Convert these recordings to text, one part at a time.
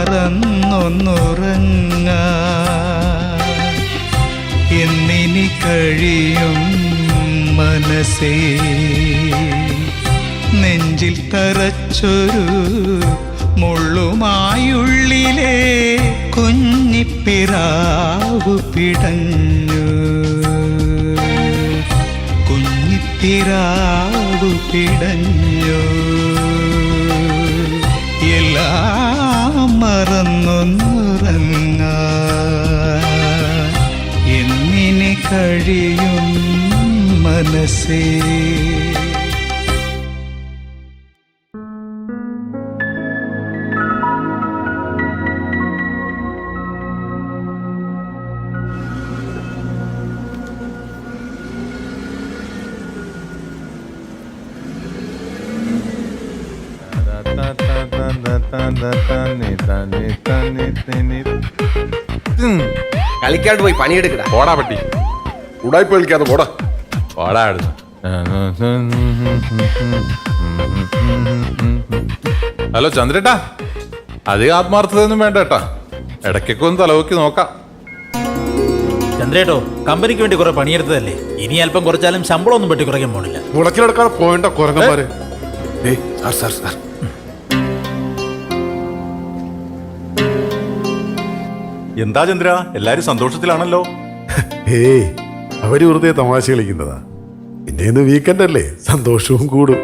മറന്നൊന്നുറങ്ങ എന്നിനി കഴിയും മനസ്സേ. നെഞ്ചിൽ തറച്ചൊരു മുള്ളുമായുള്ളിലെ കുഞ്ഞിപ്പിറാവു പിടഞ്ഞു. കുഞ്ഞിപ്പിറാവു പിടഞ്ഞു. കഴിയും മനസ്സേ കളിക്കാണ്ട് പോയി പണിയെടുക്കട പോടാ പട്ടി ഉടായ്പ കളിക്കാതെ പോടാ പോടാ ഹലോ ചന്ദ്രേട്ടാ അധികം ആത്മാർത്ഥതയൊന്നും വേണ്ട കേട്ടാ. ഇടയ്ക്കൊക്കെ ഒന്ന് തലവൊക്കി നോക്കാം. ചന്ദ്രേട്ടോ കമ്പനിക്ക് വേണ്ടി കുറെ പണിയെടുത്തതല്ലേ? ഇനി അല്പം കുറച്ചാലും ശമ്പളം ഒന്നും വെട്ടി കുറയ്ക്കാൻ പോണില്ല മുളക്കിലെടുക്കാതെ പോയിണ്ട സാർ സാർ സാർ. എന്താ ചന്ദ്ര? എല്ലാരും സന്തോഷത്തിലാണല്ലോ. ഏയ് അവർ വെറുതെ തമാശ കളിക്കുന്നതാ. പിന്നെ ഇന്ന് വീക്കെൻഡ് അല്ലേ? സന്തോഷവും കൂടും.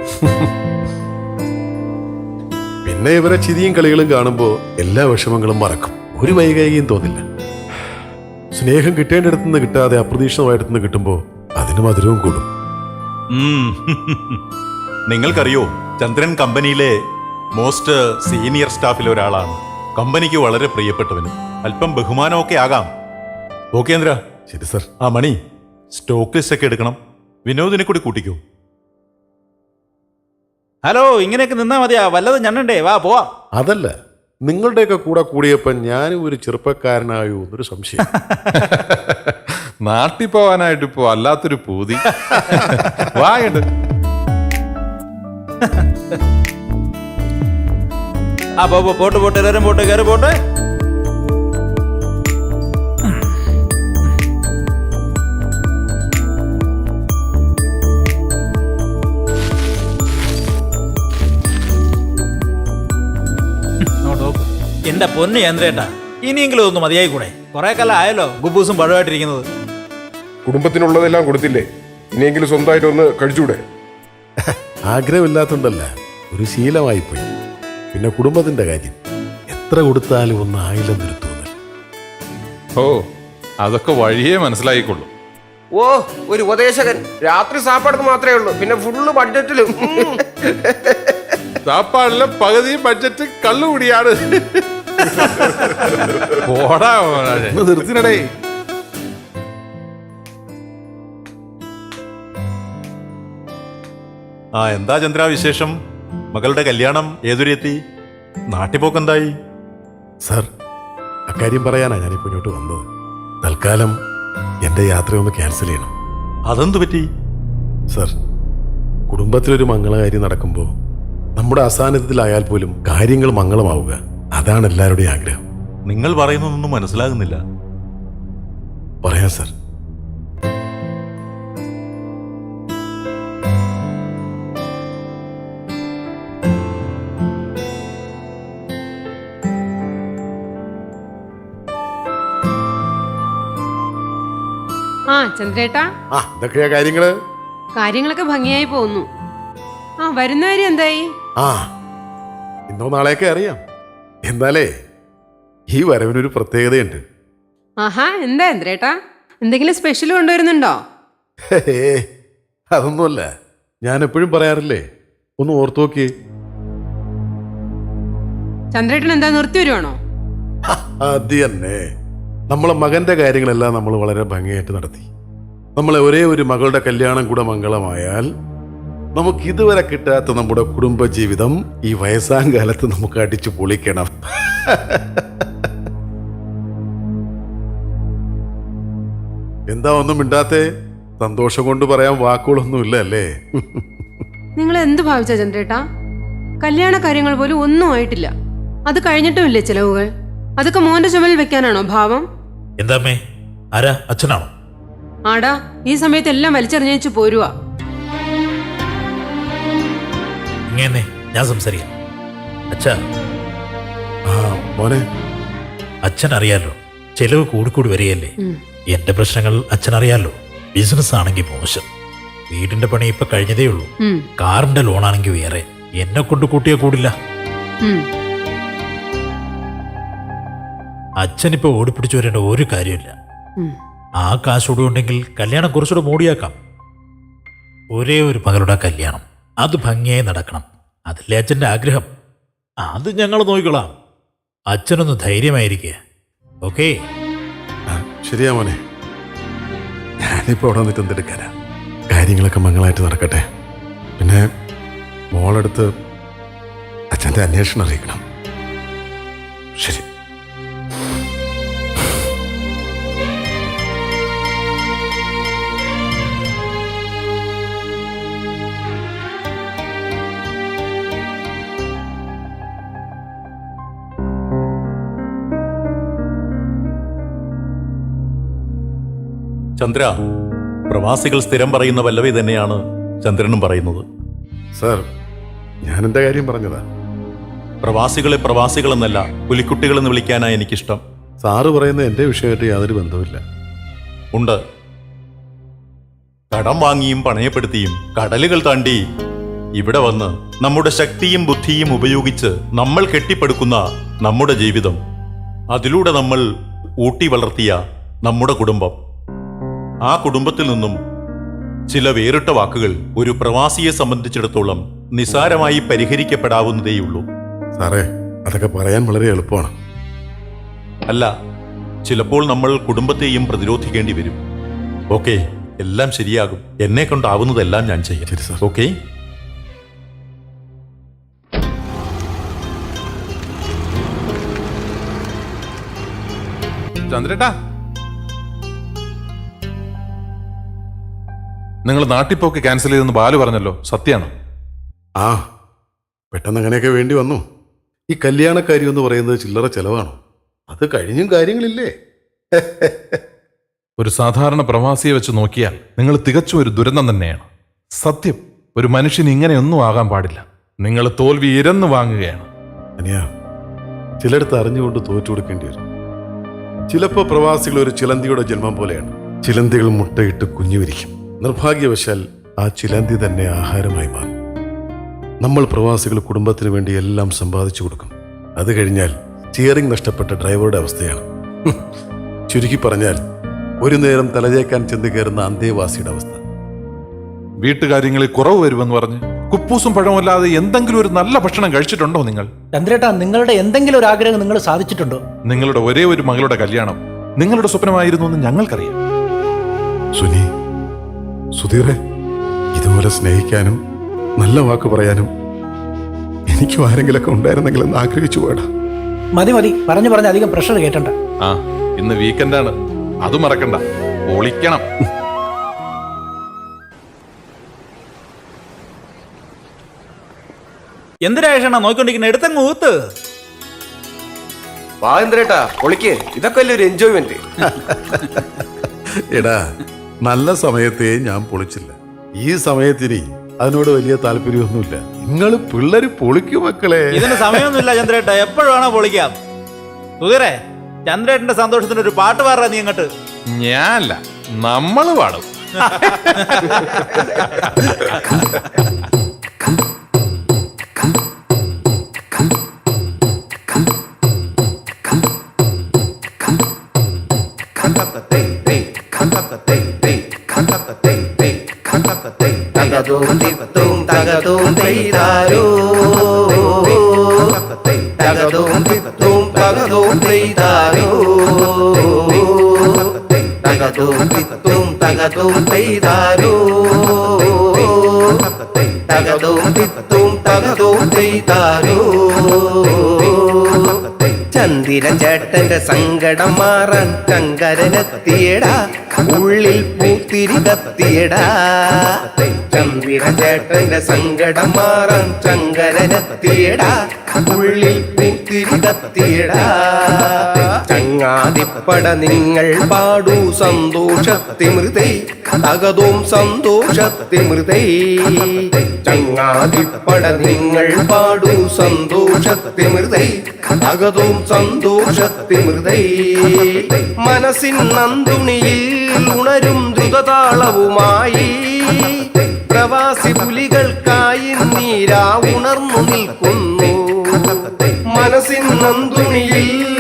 പിന്നെ ഇവരെ ചിരിയും കളികളും കാണുമ്പോൾ എല്ലാ വിഷമങ്ങളും മറക്കും. ഒരു വൈകാരികയും തോന്നില്ല. സ്നേഹം കിട്ടേണ്ടിടത്തുനിന്ന് കിട്ടാതെ അപ്രതീക്ഷിതമായിടത്തുനിന്ന് കിട്ടുമ്പോൾ അതിന് മധുരവും കൂടും. നിങ്ങൾക്കറിയോ ചന്ദ്രൻ കമ്പനിയിലെ മോസ്റ്റ് സീനിയർ സ്റ്റാഫിലെ ഒരാളാണ്. കമ്പനിക്ക് വളരെ പ്രിയപ്പെട്ടവനും അല്പം ബഹുമാനമൊക്കെ ആകാം. ഓക്കേന്ദ്ര ശരി സർ ആ മണി. സ്റ്റോക്ക് ലിസ്റ്റ് ഒക്കെ എടുക്കണം. വിനോദിനെ കൂടി കൂട്ടിക്കോ. ഹലോ ഇങ്ങനെയൊക്കെ നിന്നാ മതിയാ. വല്ലതും ഞണ്ണണ്ടേ? വാ പോവാ. അതല്ല നിങ്ങളുടെയൊക്കെ കൂടെ കൂടിയപ്പോ ഞാനും ഒരു ചെറുപ്പക്കാരനായോ എന്നൊരു സംശയം. നാട്ടിൽ പോവാനായിട്ട് ഇപ്പോ വല്ലാത്തൊരു പൂതി. വാങ്ങട്ട് ആ പോ പോ, പോട്ട് പോട്ട്. എല്ലാവരും പോട്ട് കയറി പോട്ടെ. എന്റെ പൊന്ന് ചന്ദ്രേട്ടാ ഇനിയെങ്കിലും ഒന്ന് മതിയായി കൂടെ കുറെ കാലം ആയല്ലോ ഗുബൂസും പഴമായിട്ടിരിക്കുന്നത് കുടുംബത്തിനുള്ളതെല്ലാം കൊടുത്തില്ലേ? ഇനിയെങ്കിലും സ്വന്തമായിട്ട് ഒന്ന് കഴിച്ചൂടെ? ആഗ്രഹമില്ലാത്തതുകൊണ്ടല്ല ഒരു ശീലമായിപ്പോയി. പിന്നെ കുടുംബത്തിന്റെ കാര്യം എത്ര കൊടുത്താലും ഒന്ന് ആയില്ലെന്നൊരു തോന്നൽ. ഓ അതൊക്കെ വഴിയേ മനസ്സിലായിക്കൊള്ളു. ഓ ഒരു ഉപദേശകൻ. രാത്രി സാപ്പാട് മാത്രമേ ഉള്ളൂ പിന്നെ ഫുള്ള് ബഡ്ജറ്റിലും. സാപ്പാടിലെ പകുതി ബഡ്ജറ്റ് കള്ളുകൂടിയാണ്. പോടാ നിർത്തിനടേ. ആ എന്താ ചന്ദ്ര വിശേഷം? മകളുടെ കല്യാണം ഏതൊരെത്തി നാട്ടിപ്പോക്കെന്തായി സർ അക്കാര്യം പറയാനാ ഞാനിപ്പോ ഇങ്ങോട്ട് വന്നത്. തൽക്കാലം എന്റെ യാത്ര ഒന്ന് ക്യാൻസൽ ചെയ്യണം. അതെന്തു പറ്റി? സർ കുടുംബത്തിലൊരു മംഗളകാര്യം നടക്കുമ്പോൾ നമ്മുടെ അസാന്നിധ്യത്തിലായാൽ പോലും കാര്യങ്ങൾ മംഗളമാവുക. അതാണ് എല്ലാവരുടെയും ആഗ്രഹം. നിങ്ങൾ പറയുന്നതൊന്നും മനസ്സിലാകുന്നില്ല. പറയാം സർ. ആ ചന്ദ്രേട്ടാ. ആ ഇതൊക്കെയാ കാര്യങ്ങൾ? കാര്യങ്ങളൊക്കെ ഭംഗിയായി പോകുന്നു. ആ വരുന്ന കാര്യം എന്തായി? ആ ഇന്നോ നാളെയൊക്കെ അറിയാം. എന്നാലേ ഈ വരവിനൊരു പ്രത്യേകതയുണ്ട്. ആഹാ എന്താ എന്തേട്ടാ എന്തെങ്കിലും സ്പെഷ്യൽ കൊണ്ടുവരുന്നുണ്ടോ? അതൊന്നുമല്ല. ഞാൻ എപ്പോഴും പറയാറില്ലേ ഒന്ന് ഓർത്തു നോക്കി. ചന്ദ്രേട്ടൻ എന്താ നിർത്തി വരുവാണോ? അത് തന്നെ. നമ്മളെ മകന്റെ കാര്യങ്ങളെല്ലാം നമ്മൾ വളരെ ഭംഗിയായിട്ട് നടത്തി. നമ്മളെ ഒരേ ഒരു മകളുടെ കല്യാണം കൂടെ മംഗളമായാൽ നമുക്ക് ഇതുവരെ കിട്ടാത്ത നമ്മുടെ കുടുംബജീവിതം ഈ വയസ്സാം കാലത്ത് നമുക്ക് അടിച്ചു പൊളിക്കണം. എന്താ ഒന്നും മിണ്ടാത്തേ? സന്തോഷം കൊണ്ട് പറയാൻ വാക്കുകളൊന്നും ഇല്ല അല്ലേ നിങ്ങൾ എന്ത് ഭാവിച്ച ചന്ദ്രേട്ടാ കല്യാണ കാര്യങ്ങൾ പോലും ഒന്നും ആയിട്ടില്ല. അത് കഴിഞ്ഞിട്ടുമില്ലേ ചിലവുകൾ? അതൊക്കെ മോന്റെ ചുമലിൽ വെക്കാനാണോ ഭാവം? എന്താമ്മേ ആരാ? അച്ഛനാണോ? ആടാ ഈ സമയത്ത് എല്ലാം വലിച്ചെറിഞ്ഞു പോരുവാ. ഇങ്ങനെ ഞാൻ സംസാരിക്കാം. അച്ഛാ. ആ മോനെ. അച്ഛൻ അറിയാലോ ചെലവ് കൂടിക്കൂടി വരികയല്ലേ. എന്റെ പ്രശ്നങ്ങൾ അച്ഛൻ അറിയാലോ. ബിസിനസ് ആണെങ്കിൽ മോശം. വീടിന്റെ പണി ഇപ്പൊ കഴിഞ്ഞതേ ഉള്ളൂ. കാറിന്റെ ലോൺ ആണെങ്കിൽ വേറെ. എന്നെ കൊണ്ട് കൂട്ടിയാ കൂടില്ല. അച്ഛനിപ്പോ ഓടിപ്പിടിച്ചു വരേണ്ട ഒരു കാര്യമില്ല. ആ കാശോടുണ്ടെങ്കിൽ കല്യാണം കുറച്ചുകൂടെ മൂടിയാക്കാം. ഒരേ ഒരു മകളുടെ കല്യാണം. അത് ഭംഗിയായി നടക്കണം. അതല്ലേ അച്ഛന്റെ ആഗ്രഹം? അത് ഞങ്ങൾ നോക്കിക്കൊള്ളാം അച്ഛനൊന്ന് ധൈര്യമായിരിക്കുക ഓക്കേ? ശരിയാ മോനെ. ഞാനിപ്പോൾ അവിടെ വന്നിട്ട് എന്തെടുക്കാനാ? കാര്യങ്ങളൊക്കെ മംഗളായിട്ട് നടക്കട്ടെ. പിന്നെ മോളെടുത്ത് അച്ഛന്റെ അന്വേഷണം അറിയിക്കണം. ശരി. ചന്ദ്ര പ്രവാസികൾ സ്ഥിരം പറയുന്ന വല്ലവി തന്നെയാണ് ചന്ദ്രനും പറയുന്നത്. സർ ഞാൻ എന്താ കാര്യം പറഞ്ഞതാ? പ്രവാസികളെ പ്രവാസികളെന്നല്ല പുലിക്കുട്ടികളെന്ന് വിളിക്കാനാ എനിക്കിഷ്ടം. സാറ് പറയുന്ന എന്റെ വിഷയമായിട്ട് യാതൊരു ബന്ധവുമില്ല. ഉണ്ട്. കടം വാങ്ങിയും പണയപ്പെടുത്തിയും കടലുകൾ താണ്ടി ഇവിടെ വന്ന് നമ്മുടെ ശക്തിയും ബുദ്ധിയും ഉപയോഗിച്ച് നമ്മൾ കെട്ടിപ്പടുക്കുന്ന നമ്മുടെ ജീവിതം. അതിലൂടെ നമ്മൾ ഊട്ടി വളർത്തിയ നമ്മുടെ കുടുംബം. ആ കുടുംബത്തിൽ നിന്നും ചില വേറിട്ട വാക്കുകൾ ഒരു പ്രവാസിയെ സംബന്ധിച്ചിടത്തോളം നിസാരമായി പരിഹരിക്കപ്പെടാവുന്നതേയുള്ളൂ. സാറേ അതൊക്കെ പറയാൻ വളരെ എളുപ്പമാണ്. അല്ല ചിലപ്പോൾ നമ്മൾ കുടുംബത്തെയും പ്രതിരോധിക്കേണ്ടി വരും. ഓക്കെ എല്ലാം ശരിയാകും. എന്നെ കൊണ്ടാവുന്നതെല്ലാം ഞാൻ ചെയ്യാം. ശരി, സാർ. ഓക്കെ? ചന്ദ്രേട്ടാ നിങ്ങൾ നാട്ടിപ്പോക്ക് ക്യാൻസൽ ചെയ്തെന്ന് ബാലു പറഞ്ഞല്ലോ. സത്യാണോ? ആ പെട്ടെന്ന് അങ്ങനെയൊക്കെ വേണ്ടി വന്നു. ഈ കല്യാണക്കാരി എന്ന് പറയുന്നത് ചില്ലറ ചെലവാണോ? അത് കഴിഞ്ഞും കാര്യങ്ങളില്ലേ? ഒരു സാധാരണ പ്രവാസിയെ വെച്ച് നോക്കിയാൽ നിങ്ങൾ തികച്ചും ഒരു ദുരന്തം തന്നെയാണ്. സത്യം ഒരു മനുഷ്യൻ ഇങ്ങനെയൊന്നും ആകാൻ പാടില്ല. നിങ്ങൾ തോൽവി ഇരന്ന് വാങ്ങുകയാണ്. അനിയാ ചിലയിടത്ത് അറിഞ്ഞുകൊണ്ട് തോറ്റു കൊടുക്കേണ്ടി വരും. ചിലപ്പോൾ പ്രവാസികൾ ഒരു ചിലന്തിയുടെ ജന്മം പോലെയാണ്. ചിലന്തികൾ മുട്ടയിട്ട് കുഞ്ഞു വിരിക്കും. നിർഭാഗ്യവശാൽ ആ ചിലന്തി തന്നെ ആഹാരമായി മാറും. നമ്മൾ പ്രവാസികൾ കുടുംബത്തിന് വേണ്ടി എല്ലാം സമ്പാദിച്ചു കൊടുക്കും. അത് കഴിഞ്ഞാൽ സ്റ്റിയറിംഗ് നഷ്ടപ്പെട്ട ഡ്രൈവറുടെ അവസ്ഥയാണ്. ചുരുക്കി പറഞ്ഞാൽ ഒരു നേരം തലചേക്കാൻ ചെന്ന് കയറുന്ന അന്തേവാസിയുടെ അവസ്ഥ. വീട്ടുകാര്യങ്ങളിൽ കുറവ് വരുമെന്ന് പറഞ്ഞ് കുപ്പൂസും പഴമല്ലാതെ എന്തെങ്കിലും ഒരു നല്ല ഭക്ഷണം കഴിച്ചിട്ടുണ്ടോ നിങ്ങൾ? ചന്ദ്രേട്ടാ നിങ്ങളുടെ എന്തെങ്കിലും ഒരു ആഗ്രഹം നിങ്ങൾ സാധിച്ചിട്ടുണ്ടോ? നിങ്ങളുടെ ഒരേ ഒരു മകളുടെ കല്യാണം നിങ്ങളുടെ സ്വപ്നമായിരുന്നു എന്ന് ഞങ്ങൾക്കറിയാം. സുനി സുധീറെ ഇതുപോലെ സ്നേഹിക്കാനും നല്ല വാക്ക് പറയാനും എനിക്കും ആരെങ്കിലൊക്കെ ഉണ്ടായിരുന്നെങ്കിൽ എന്ന് ആഗ്രഹിച്ചു പോടാ മതി മതി. പറഞ്ഞു പറഞ്ഞ് അധികം പ്രഷർ കേട്ടണ്ട ആ ഇന്ന് വീക്കെൻഡാണ് അത് മറക്കണ്ട. ഒളിക്കണം. എന്തിനാണ് നോക്കിക്കൊണ്ടിരിക്കുന്നത് നോക്കിക്കൊണ്ടിരിക്കുന്ന എടുത്തങ്ങ് ഊത്ത്. വാഹേന്ദ്രേട്ടാ പൊളിക്ക് ഇതൊക്കെ അല്ലേ ഒരു എൻജോയ്മെന്റ് എടാ നല്ല സമയത്തെ ഞാൻ പൊളിച്ചില്ല. ഈ സമയത്തിന് അതിനോട് വലിയ താല്പര്യമൊന്നുമില്ല. നിങ്ങൾ പിള്ളേര് പൊളിക്കും മക്കളെ. ഇതിന് സമയമൊന്നുമില്ല ചന്ദ്രേട്ട. എപ്പോഴും വേണോ പൊളിക്കാം. സുധീറേ ചന്ദ്രേട്ടന്റെ സന്തോഷത്തിന് ഒരു പാട്ട് പാടാ നീ അങ്ങോട്ട് ഞാനല്ല നമ്മൾ പാടും. തകതോം തിപ്പത്തോം തകതോം തെയ്താരോ തകതോം തിപ്പത്തോം തകതോം തെയ്താരോ തകതോം തിപ്പത്തോം തകതോം തെയ്താരോ തകതോം തിപ്പത്തോം തകതോം തെയ്താരോ ചന്ദിരൻ ചേട്ടന്റെ സങ്കടം മാറാൻ ചങ്കരനെത്തിയടാ ഉള്ളിൽ പൂത്തിരി കത്തിയടാ. ചന്ദിരൻ ചേട്ടന്റെ സങ്കടം മാറാൻ ചങ്കരനെത്തിയടാ ഉള്ളിൽ പൂത്തിരി കത്തിയടാ. ചങ്ങാതിപ്പട നിങ്ങൾ പാടൂ സന്തോഷത്തിമൃതേ. തകതും സന്തോഷത്തിമൃതേ. ചങ്ങാതിപ്പട നിങ്ങൾ പാടൂ സന്തോഷത്തിമൃതേ. തകതും സന്തോഷത്തിമൃതേ. മനസ്സിൻ നന്ദുണിയിൽ ഉണരും ദ്രുതതാളവുമായി പ്രവാസി പുലികൾക്കായി നീരാ ഉണർന്നു നിൽക്കുന്നു. മനസ്സിൻ നന്ദുണിയിൽ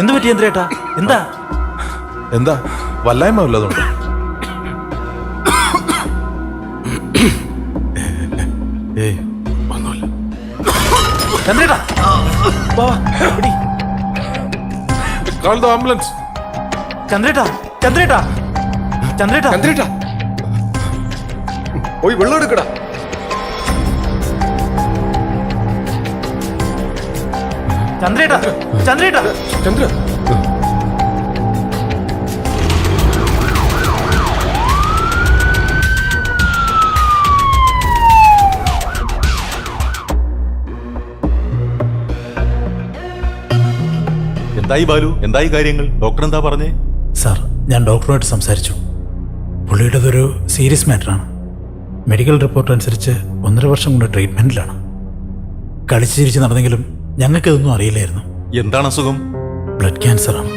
എന്ത് പറ്റി ചന്ദ്രേട്ടാ? എന്താ? എന്താ? വല്ലായ്മ വല്ലതുണ്ട് ഏയ് ഒന്നുമില്ല ചന്ദ്രേട്ടാ. കാൾ ദ ആംബുലൻസ് ചന്ദ്രേട്ടാ ചന്ദ്രേട്ടാ. ചന്ദ്രേട്ടാ. ചന്ദ്രേട്ടാ. പോയി വെള്ളം എടുക്കടാ. ചന്ദ്രേട്ടാ ചന്ദ്രേട്ടാ. ചന്ദ്ര. എന്തായി ബാലു? എന്തായി കാര്യങ്ങൾ? ഡോക്ടർ എന്താ പറഞ്ഞേ? സാർ ഞാൻ ഡോക്ടറുമായിട്ട് സംസാരിച്ചു. പുള്ളിയുടേതൊരു സീരിയസ് മാറ്ററാണ്. മെഡിക്കൽ റിപ്പോർട്ട് അനുസരിച്ച് ഒന്നര വർഷം കൊണ്ട് ട്രീറ്റ്മെന്റിലാണ്. കളിച്ചിരിച്ച് നടന്നെങ്കിലും ഞങ്ങൾക്കിതൊന്നും അറിയില്ലായിരുന്നു. എന്താണ് അസുഖം? ബ്ലഡ് ക്യാൻസറാണ്.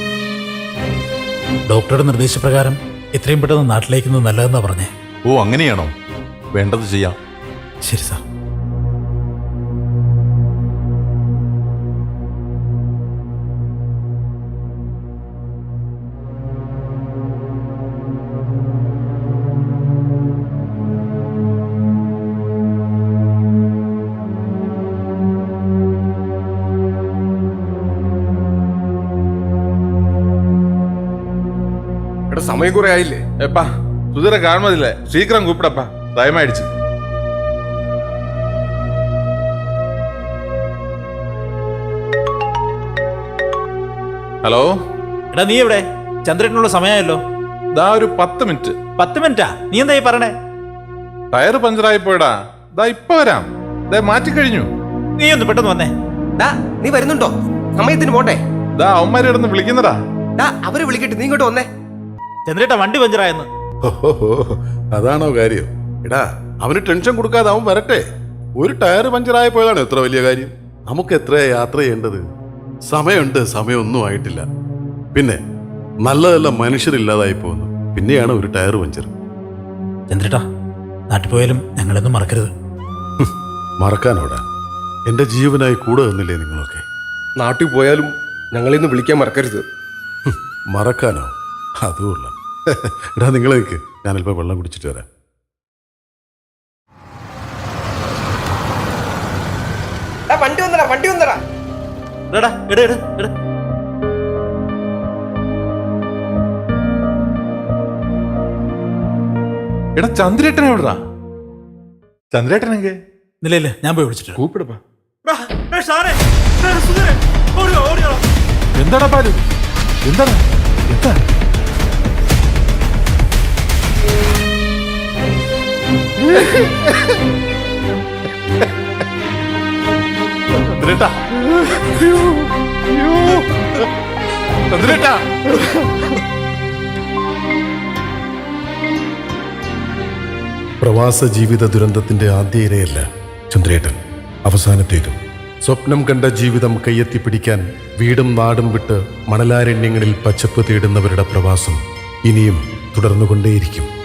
ഡോക്ടറുടെ നിർദ്ദേശപ്രകാരം എത്രയും പെട്ടെന്ന് നാട്ടിലേക്കുന്നത് നല്ലതെന്നാണ് പറഞ്ഞേ. ഓ അങ്ങനെയാണോ? വേണ്ടത് ചെയ്യാം. ശരി സാർ. കണ്ട് സമയം കുറെ ആയില്ലേ? എപ്പാ? സുധീറെ കാണുമതില്ലേ ശീക്രം കൂപ്പിടപ്പാ. ദയമായിടിച്ചു ഹലോ? എടാ നീ എവിടെ? ചന്ദ്രനുള്ള സമയമായല്ലോ. ദാ ഒരു പത്ത് മിനിറ്റ്. പത്ത് മിനിറ്റാ? നീ എന്താ ഈ പറയണേ ടയർ പഞ്ചറായി പോയടാ. ദാ ഇപ്പൊ വരാം. ദാ മാറ്റി കഴിഞ്ഞു. നീ ഒന്ന് പെട്ടെന്ന് വന്നേ. ഡാ നീ വരുന്നുണ്ടോ? സമയത്തിന് പോട്ടെ ദാ അവന്മാരെ ഇടന്ന് വിളിക്കുന്നടാ ഡാ അവർ വിളിക്കട്ടെ. നീ ഇങ്ങോട്ട് വന്നേ. ചന്ദ്രേട്ടാ വണ്ടി പഞ്ചറായെന്ന് അതാണോ കാര്യം? എടാ അവന് ടെൻഷൻ കൊടുക്കാതെ അവൻ വരട്ടെ. ഒരു ടയർ പഞ്ചറായപ്പോഴാണ് പോയതാണ് എത്ര വലിയ കാര്യം? നമുക്ക് എത്രയാ യാത്ര ചെയ്യേണ്ടത്? സമയമുണ്ട് സമയമൊന്നും ആയിട്ടില്ല. പിന്നെ നല്ലതല്ല മനുഷ്യരില്ലാതായി പോകുന്നു. പിന്നെയാണ് ഒരു ടയർ പഞ്ചർ. ചന്ദ്രേട്ടാ നാട്ടിൽ പോയാലും ഞങ്ങളൊന്നും മറക്കരുത്. മറക്കാനോടാ. എന്റെ ജീവനായി കൂടെ നിന്നില്ലേ നിങ്ങളൊക്കെ? നാട്ടിൽ പോയാലും ഞങ്ങളിന്ന് വിളിക്കാൻ മറക്കരുത്. ഹും, മറക്കാനോ ഉള്ളു. എടാ നിങ്ങൾ നിൽക്ക് ഞാനിപ്പോൾ വെള്ളം കുടിച്ചിട്ട് വരാം. വണ്ടി വന്നടാ വണ്ടി വന്നടാ. എടാ എടാ എടാ എടാ. എടാ ചന്ദ്രേട്ടൻ എവിടാ ചന്ദ്രേട്ടനെങ്കെ? ഇല്ല ഇല്ല ഞാൻ പോയി വിളിച്ചിട്ട് കൂപ്പിടപ്പാ. എന്താടാ പാലു? എന്താണ് എന്താ? പ്രവാസ ജീവിത ദുരന്തത്തിന്റെ ആദ്യ ഇരയല്ല ചന്ദ്രേട്ടൻ അവസാനത്തേതും. സ്വപ്നം കണ്ട ജീവിതം കയ്യെത്തിപ്പിടിക്കാൻ വീടും നാടും വിട്ട് മണലാരണ്യങ്ങളിൽ പച്ചപ്പ് തേടുന്നവരുടെ പ്രവാസം ഇനിയും തുടർന്നുകൊണ്ടേയിരിക്കും.